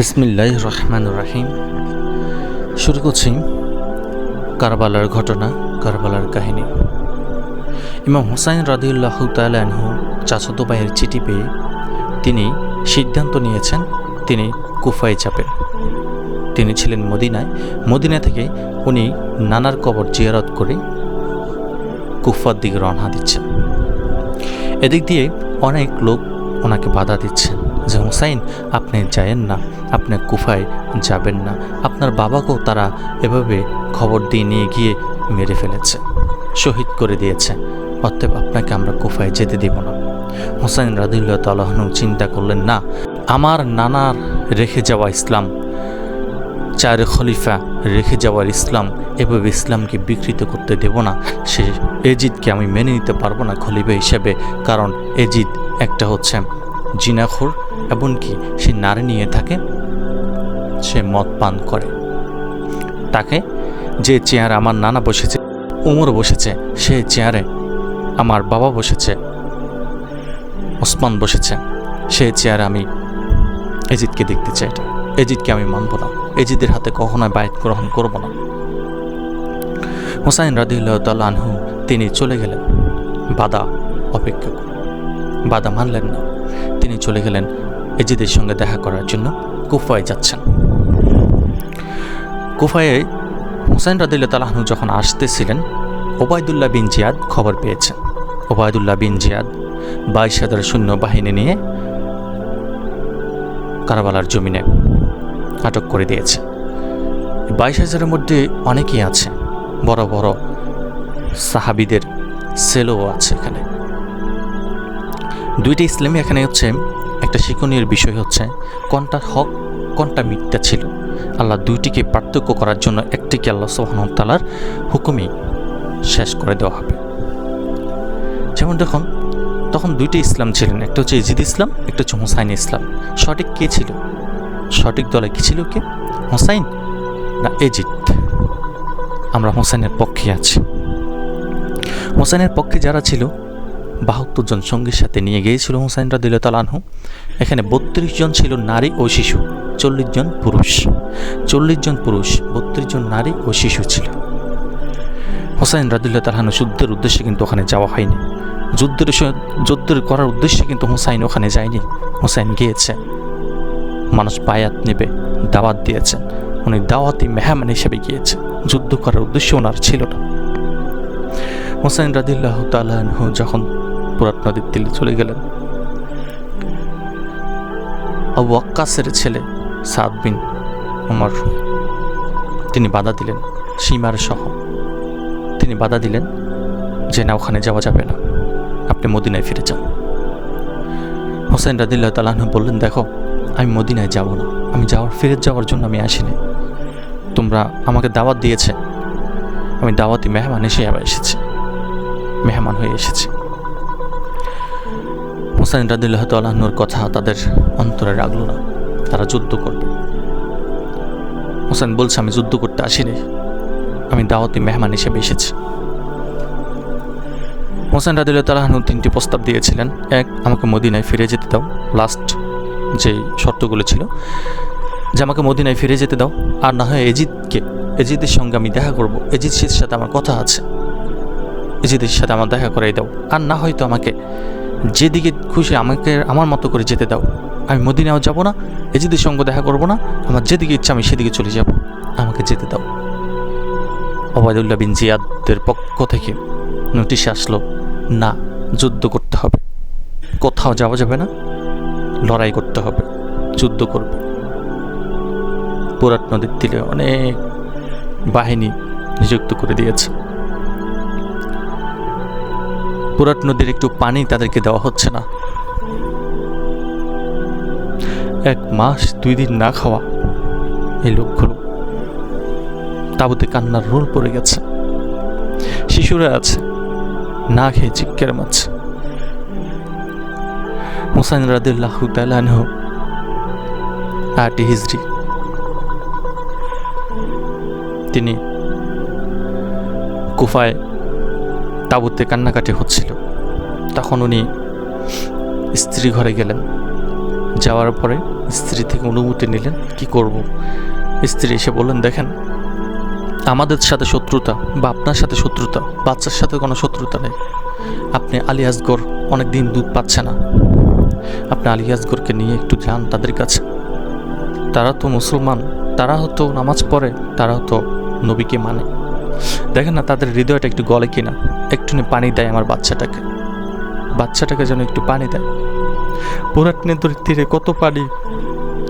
বিসমিল্লাহ রহমান রাহিম। শুরু করছি কারবালার ঘটনা, কারবালার কাহিনী। ইমাম হুসাইন রাদিউল্লাহ তালহু চাচাতো ভাইয়ের চিঠি পেয়ে তিনি সিদ্ধান্ত নিয়েছেন তিনি কুফায় যাবেন তিনি ছিলেন মদিনায়। মদিনা থেকে উনি নানার কবর জিয়ারত করে কুফার দিকে রওনা দিচ্ছেন। এদিক দিয়ে অনেক লোক ওনাকে বাধা দিচ্ছেন। যে হুসাইন আপনি যায়েন না, আপনি কুফায় যাবেন না। আপনার বাবাকেও তারা এভাবে খবর দিয়ে নিয়ে গিয়ে মেরে ফেলেছে, শহীদ করে দিয়েছে। অতএব আপনাকে আমরা কুফায় যেতে দেব না। হুসাইন রাদিল্লা তালাহনু চিন্তা করলেন, না, আমার নানার রেখে যাওয়া ইসলাম, চার খলিফা রেখে যাওয়ার ইসলাম, এভাবে ইসলামকে বিকৃত করতে দেব না। সে এজিদকে আমি মেনে নিতে পারব না খলিফা হিসেবে, কারণ এজিদ একটা হচ্ছে জিনাখোর, এমনকি সে নারী নিয়ে থাকে, সে মদ পান করে। তাকে যে চেয়ারে আমার নানা বসেছে, উমর বসেছে, সে চেয়ারে আমার বাবা বসেছে, ওসমান বসেছে, সে চেয়ারে আমি এজিদকে দেখতে চাই। এজিদকে আমি মানব না। এজিদের হাতে কখনো বাইট গ্রহণ করব না। হুসাইন রাদিল্লাহ আনহু, তিনি চলে গেলেন বাদা অপেক্ষা বাদা মানলেন না। তিনি চলে গেলেন এজিদের সঙ্গে দেখা করার জন্য কুফায় যাচ্ছেন। কুফায় হুসাইন রাদিল্লাহ তালাহনু যখন আসতেছিলেন, ওবায়দুল্লাহ বিন জিয়াদ খবর পেয়েছেন। ওবায়দুল্লাহ বিন জিয়াদ বাইশ হাজার বাহিনী নিয়ে কারাবালার জমিনে আটক করে দিয়েছে। বাইশ হাজারের মধ্যে অনেকেই আছে, বড় বড় সাহাবিদের সেলও আছে এখানে। দুইটি ইসলামী এখানে হচ্ছে, একটা শিক্ষণীয় বিষয় হচ্ছে, কোনটা হক, কোনটা মিথ্যা ছিল। আল্লাহ দুইটিকে পার্থক্য করার জন্য একটিকে আল্লাহ সোহানতালার হুকুমই শেষ করে দেওয়া হবে। যেমন দেখুন, তখন দুইটি ইসলাম ছিলেন, একটা হচ্ছে ইজিদ ইসলাম, একটা হচ্ছে হুসাইন ইসলাম। সঠিক কে ছিল? সঠিক দলে কী ছিল কে? হুসাইন না এজিদ আমরা হোসেনের পক্ষে আছি। হোসেনের পক্ষে যারা ছিল বাহাত্তর জন সঙ্গীর সাথে নিয়ে গিয়েছিল হুসাইন রাদিল তালানহু এখানে বত্রিশ জন ছিল নারী ও শিশু, চল্লিশ জন পুরুষ। চল্লিশ জন পুরুষ, বত্রিশ জন নারী ও শিশু ছিল। হোসাইন রাদিল্লা তালাহানু যুদ্ধের উদ্দেশ্যে কিন্তু ওখানে যাওয়া হয়নি। যুদ্ধের যুদ্ধের করার উদ্দেশ্যে কিন্তু হুসাইন ওখানে যায়নি। হুসাইন গিয়েছে। মানুষ বায়াত নেবে, দাওয়াত দিয়েছেন উনি দাওয়াতি মেহমান হিসেবে গিয়েছে। যুদ্ধ করার উদ্দেশ্য ওনার ছিল না। হোসাইন রাদিল্লাহ তালাহু যখন পুরাত নদীর দিল্লি চলে গেলেন। আবু ছেলে সাদ বিন উমর, তিনি বাধা দিলেন সীমার সহ। তিনি বাধা দিলেন যে, না, ওখানে যাওয়া যাবে না। আপনি মদিনায় ফিরে যান। হোসেন রাদিল্লাহ তালাহু বললেন, দেখো, আমি মদিনায় যাব না। আমি যাওয়ার ফিরে যাওয়ার জন্য আমি আসিনি। তোমরা আমাকে দাওয়াত দিয়েছে। আমি দাওয়াতি মেহমান আবার এসেছি। মেহমান হয়ে এসেছি। হোসেন রাদিল্লাহ তাল্লাহনুর কথা তাদের অন্তরে রাখল না তারা যুদ্ধ করবে। হোসেন বলছে, আমি যুদ্ধ করতে আসিনি। আমি দাওয়াতি মেহমান হিসেবে এসেছি। হোসেন রাদিল্লাহ তাল্লাহনু তিনটি প্রস্তাব দিয়েছিলেন। এক, আমাকে মদিনায় ফিরে যেতে দাও। লাস্ট যে শর্তগুলো ছিল, যে আমাকে মদিনায় ফিরে যেতে দাও। আর না হয় এজিদকে, এজিদের সঙ্গে আমি দেখা করব। এজিদের সাথে আমার কথা আছে। এজিদের সাথে আমার দেখা করাই দাও। আর না হয়তো আমাকে যেদিকে খুশি আমাকে, আমার মতো করে যেতে দাও। আমি মদিনাও যাব না, এজিদের সঙ্গে দেখা করব না, আমার যেদিকে ইচ্ছা আমি সেদিকে চলে যাব, আমাকে যেতে দাও। ওবায়দুল্লাহ বিন জিয়াদের পক্ষ থেকে নোটিশ আসলো, না, যুদ্ধ করতে হবে। কোথাও যাওয়া যাবে না, লড়াই করতে হবে, যুদ্ধ করবে। পুরাত নদীর তীরে অনেক বাহিনী নিযুক্ত করে দিয়েছে। পুরাট নদীর একটু পানি তাদেরকে দেওয়া হচ্ছে না। এক মাস দুই দিন না খাওয়া এই লোকগুলো। তাবুতে কান্নার রোল পড়ে গেছে। শিশুরা আছে, না খেয়ে চিৎকার মারছে হুসাইন রাদিল্লাহ তালানহ আটি হিজড়ি তিনি কুফায় তাবুতে কান্নাকাটি হচ্ছিল। তখন উনি স্ত্রী ঘরে গেলেন। যাওয়ার পরে স্ত্রী থেকে অনুমতি নিলেন, কি করব? স্ত্রী এসে বললেন, দেখেন, আমাদের সাথে শত্রুতা বা আপনার সাথে শত্রুতা, বাচ্চার সাথে কোনো শত্রুতা নেই। আপনি আলী আসগর অনেক দিন দুধ পাচ্ছে না। আপনি আলী আসগরকে নিয়ে একটু যান তাদের কাছে। তারা তো মুসলমান, তারা হতো নামাজ পড়ে, তারা হতো নবীকে মানে। দেখেন না, তাদের হৃদয়টা একটু গলে কিনা। একটু পানি দেয় আমার বাচ্চাটাকে। বাচ্চাটাকে যেন একটু পানি দেয়। পুরাট নদীর তীরে কত পানি,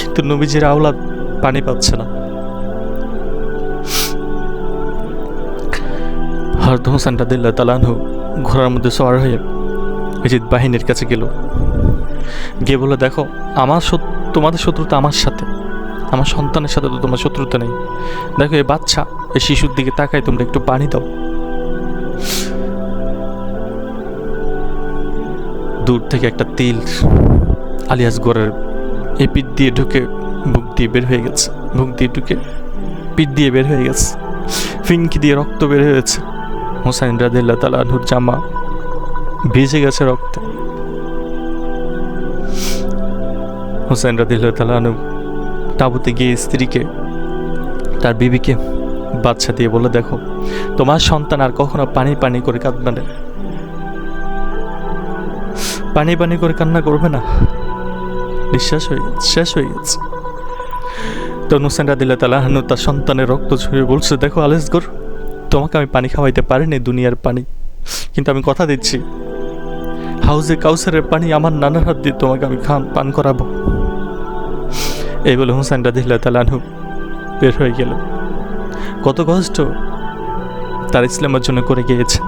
কিন্তু নবীজির আওলাদ পানি পাচ্ছে না। হরদ হোসেন রাদিল্লা তালানহু ঘোড়ার মধ্যে সওয়ার হয়ে অজিত বাহিনীর কাছে গেল। গিয়ে বলে দেখো, আমার তোমাদের শত্রুতা আমার সাথে। আমার সন্তানের সাথে তো তোমার শত্রুতা নেই। দেখো, এই বাচ্চা, এই শিশুর দিকে তাকায় তোমরা একটু পানি দাও। দূর থেকে একটা তিল আলিয়াস গোরের এই পিঠ দিয়ে ঢুকে বুক দিয়ে বের হয়ে গেছে। বুক দিয়ে ঢুকে পিঠ দিয়ে বের হয়ে গেছে। ফিঙ্কি দিয়ে রক্ত বের হয়েছে হোসাইন রাদিল্লা তালা আনহুর জামা ভিজে গেছে রক্তে। হোসেন রাদিল্লা তালা আনহু তাবুতে গিয়ে স্ত্রীকে, তার বিবিকে বাচ্চা দিয়ে বলে দেখো, তোমার সন্তান আর কখনো পানি পানি করে কাঁদবে না। পানি পানি করে কান্না করবে না। নিঃশ্বাস হয়ে শেষ হয়ে গেছে। তো নুসেন রাদিল্লা তালাহানু তার সন্তানের রক্ত ছড়িয়ে বলছে, দেখো আলেসগর, তোমাকে আমি পানি খাওয়াইতে পারিনি দুনিয়ার পানি, কিন্তু আমি কথা দিচ্ছি। হাউজে কাউসারের পানি আমার নানার হাত দিয়ে তোমাকে আমি খান পান করাবো। এই বলে হুসাইন রাদিল্লা তালানহু বের হয়ে গেল। কত কষ্ট তার ইসলামের জন্য করে গিয়েছে।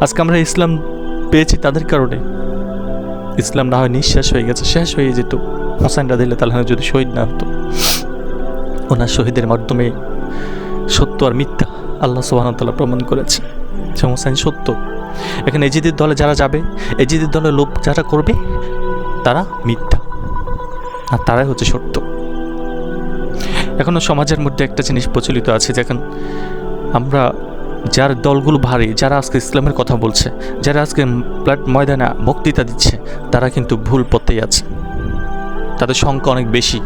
আজকে আমরা ইসলাম পেয়েছি তাদের কারণে। ইসলাম না হয় নিঃশ্বাস হয়ে গেছে, শেষ হয়ে যেত। হোসাইন রাদিল্লা তালানহু যদি শহীদ না হতো, ওনার শহীদের মাধ্যমে সত্য আর মিথ্যা আল্লাহ সুবাহতাল্লাহ প্রমাণ করেছে। যে হোসাইন সত্য। এখানে এজিদের দলে যারা যাবে, এজিদের দলে লোভ যারা করবে, তারা মিথ্যা। আর তারাই হচ্ছে সত্য। এখনও সমাজের মধ্যে একটা জিনিস প্রচলিত আছে যেখান আমরা যার দলগুলো ভারী, যারা আজকে ইসলামের কথা বলছে, যারা আজকে প্লাট ময়দানে বক্তৃতা দিচ্ছে, তারা কিন্তু ভুল পথেই আছে। তাদের সংখ্যা অনেক বেশি,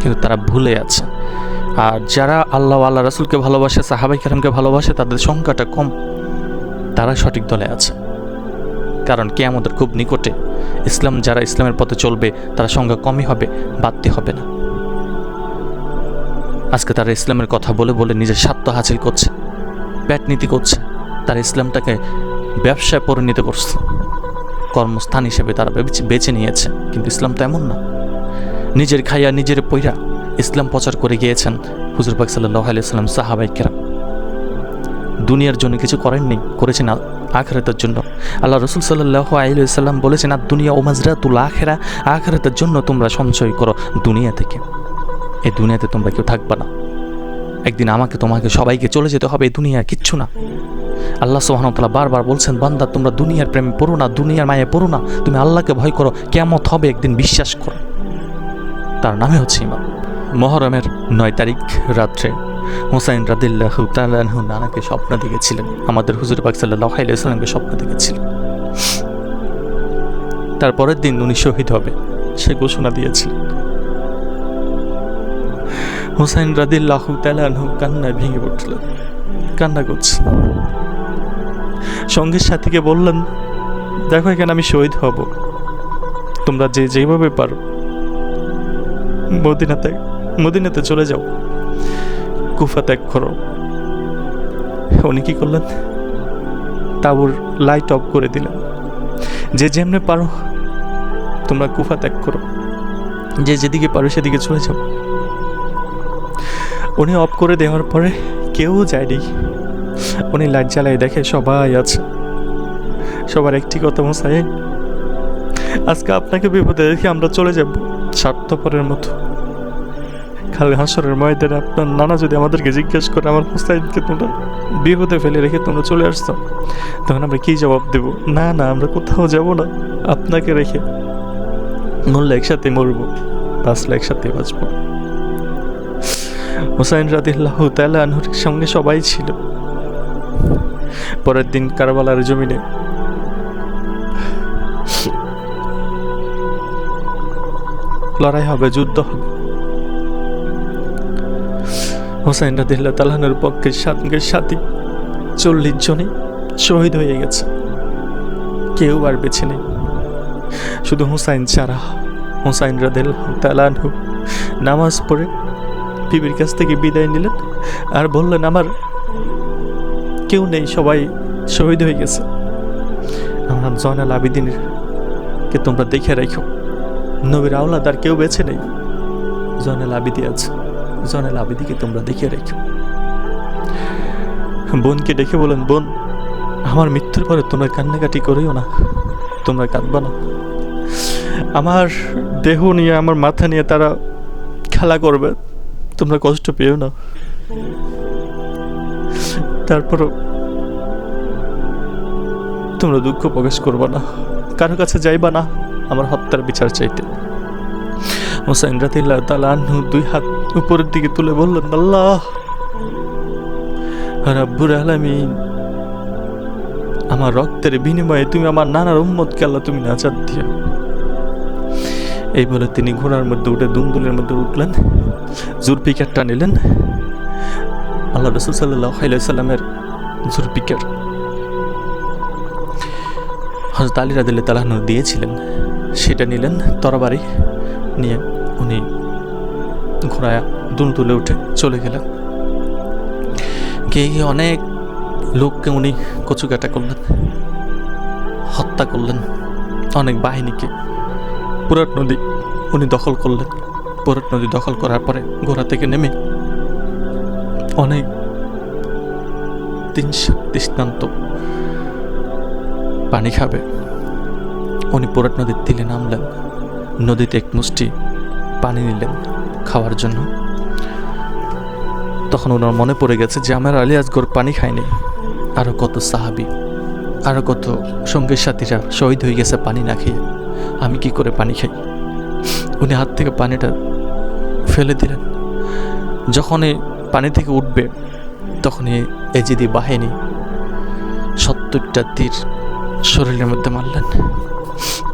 কিন্তু তারা ভুলে আছে। আর যারা আল্লাহ আল্লাহ রাসুলকে ভালোবাসে, সাহাবাই কালামকে ভালোবাসে, তাদের সংখ্যাটা কম, তারা সঠিক দলে আছে। কারণ কে আমাদের খুব নিকটে ইসলাম যারা ইসলামের পথে চলবে, তারা সংখ্যা কমই হবে, বাড়তে হবে না। আজকে তারা ইসলামের কথা বলে বলে নিজের স্বার্থ হাসিল করছে ব্যাট নীতি করছে, তারা ইসলামটাকে ব্যবসায় পরিণত করছে। কর্মস্থান হিসেবে তারা বেছে- নিয়েছে, কিন্তু ইসলাম তো এমন না। নিজের খাইয়া নিজের পইরা ইসলাম প্রচার করে গিয়েছেন হুজুর পাক সাল্লাহ আলিয়াল্লাম সাহাবাই কেরাম। দুনিয়ার জন্য কিছু করেননি করেছেন আখেরাতের জন্য। আল্লাহ রসুল সাল্লাহ আলিয়াল্লাম বলেছেন, আর দুনিয়া ও মাজরা তুল আখেরা, আখেরাতের জন্য তোমরা সঞ্চয় করো দুনিয়া থেকে। এই দুনিয়াতে তোমরা কেউ থাকবা না। একদিন আমাকে, তোমাকে, সবাইকে চলে যেতে হবে দুনিয়া কিচ্ছু না। আল্লাহ সোহানতাল্লাহ বারবার বলছেন, বান্দা, তোমরা দুনিয়ার প্রেমে পড়ো না, দুনিয়ার মায়ে পড়ো না। তুমি আল্লাহকে ভয় করো কেমত হবে, একদিন বিশ্বাস করো। তার নামে হচ্ছে ইমাম মহরমের নয় তারিখ রাত্রে হোসাইন রাদিল্লাহ তালাহু নানাকে স্বপ্ন দেখেছিলেন। আমাদের হুজুর পাক সাল্লাহ স্বপ্ন দেখেছিলেন। তারপরের দিন উনি শহীদ হবে, সে ঘোষণা দিয়েছিলেন। হোসাইন রাদিল্লাহ তালাহু কান্নায় ভেঙে পড়ছিল কান্না করছে সঙ্গীর সাথীকে বললেন, দেখো এখানে আমি শহীদ হব। তোমরা যে যেভাবে পারো, মদিনাতে মদিনাতে চলে যাও। কুফা ত্যাগ করো। উনি কি করলেন? তাবুর লাইট অফ করে দিলেন। যে যেমনে পারো, তোমরা কুফা ত্যাগ করো। যে যেদিকে পারো সেদিকে চলে যাও। উনি অফ করে দেওয়ার পরে কেউ যায়নি। উনি লাইট জ্বালাই দেখে সবাই আছে। সবার একটি কথা মশাই আজকে আপনাকে বিপদে দেখে আমরা চলে যাব। স্বার্থপরের মতো। খালি হাসরের ময়দানে আপনার নানা যদি আমাদেরকে জিজ্ঞেস করে, আমার মুস্তাহিদকে তোমরা বিপদে ফেলে রেখে তোমরা চলে আসছো, তখন আমরা কি জবাব দেব? না না, আমরা কোথাও যাব না। আপনাকে রেখে মরলে একসাথে মরবো, বাঁচলে একসাথে বাঁচবো। হোসাইন রাদিল্লাহ তালা আনহুর সঙ্গে সবাই ছিল। পরের দিন কারবালার জমিনে লড়াই হবে, যুদ্ধ হবে। হোসাইন রাদিল্লা তালাহানের পক্ষে সঙ্গে সাথী চল্লিশ জনে শহীদ হয়ে গেছে। কেউ আর বেছে নেই। শুধু হুসাইন ছাড়া হুসাইন রাদিল তালানহু নামাজ পড়ে বিবির কাছ থেকে বিদায় নিলেন আর বললেন, আমার কেউ নেই, সবাই শহীদ হয়ে গেছে। আমার জয়নাল আবিদিনের। কে তোমরা দেখে রাখো। নবীর আওলাদ আর কেউ বেছে নেই। জয়নাল আবিদি আছে। জয়নাল আবিদিকে তোমরা দেখে রেখো। বোনকে ডেকে বলেন, বোন, আমার মৃত্যুর পরে তোমরা কান্নাকাটি করিও না, তোমরা কাঁদবা না। আমার দেহ নিয়ে, আমার মাথা নিয়ে তারা খেলা করবে, তোমরা কষ্ট পেও না। তারপরও তোমরা দুঃখ প্রকাশ করবা না, কারও কাছে যাইবা না, আমার হত্যার বিচার চাইতে। হোসাইন রাতিল্লাহ তালাহু দুই হাত উপরের দিকে তুলে বললেন, আল্লাহ রাব্বুর আলামিন, আমার রক্তের বিনিময়ে তুমি আমার নানার উম্মতকে আল্লাহ তুমি নাচার দিও। এই বলে তিনি ঘোড়ার মধ্যে উঠে দুমদুলের মধ্যে উঠলেন জুরপিকারটা নিলেন আল্লাহ রসুল সাল্লাহ সাল্লামের জুরপিকার হজরত আলী রাদিল্লা তালাহনু দিয়েছিলেন, সেটা নিলেন, তরবারি নিয়ে উনি ঘোড়ায় দুল তুলে উঠে চলে গেলেন। গিয়ে অনেক লোককে উনি কচুকাটা করলেন, হত্যা করলেন, অনেক বাহিনীকে। পুরাট নদী উনি দখল করলেন। পুরাট নদী দখল করার পরে ঘোড়া থেকে নেমে অনেক তিনশো দৃষ্টান্ত পানি খাবে। উনি পুরাট নদীর তীরে নামলেন। নদীতে এক মুষ্টি পানি নিলেন। খাওয়ার জন্য। তখন ওনার মনে পড়ে গেছে যে আমার আলী আজগর পানি খায়নি। আরও কত সাহাবি আরও কত সঙ্গীর সাথীরা শহীদ হয়ে গেছে পানি না খেয়ে। আমি কি করে পানি খাই? উনি হাত থেকে পানিটা ফেলে দিলেন। যখনই পানি থেকে উঠবে, তখনই এজিদি বাহিনী সত্তরটা তীর শরীরের মধ্যে মারলেন।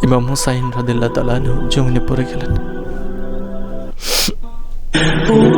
ইমাম হুসাইন রাদিল্লা তালানু জমিনে পড়ে গেলেন। Oh.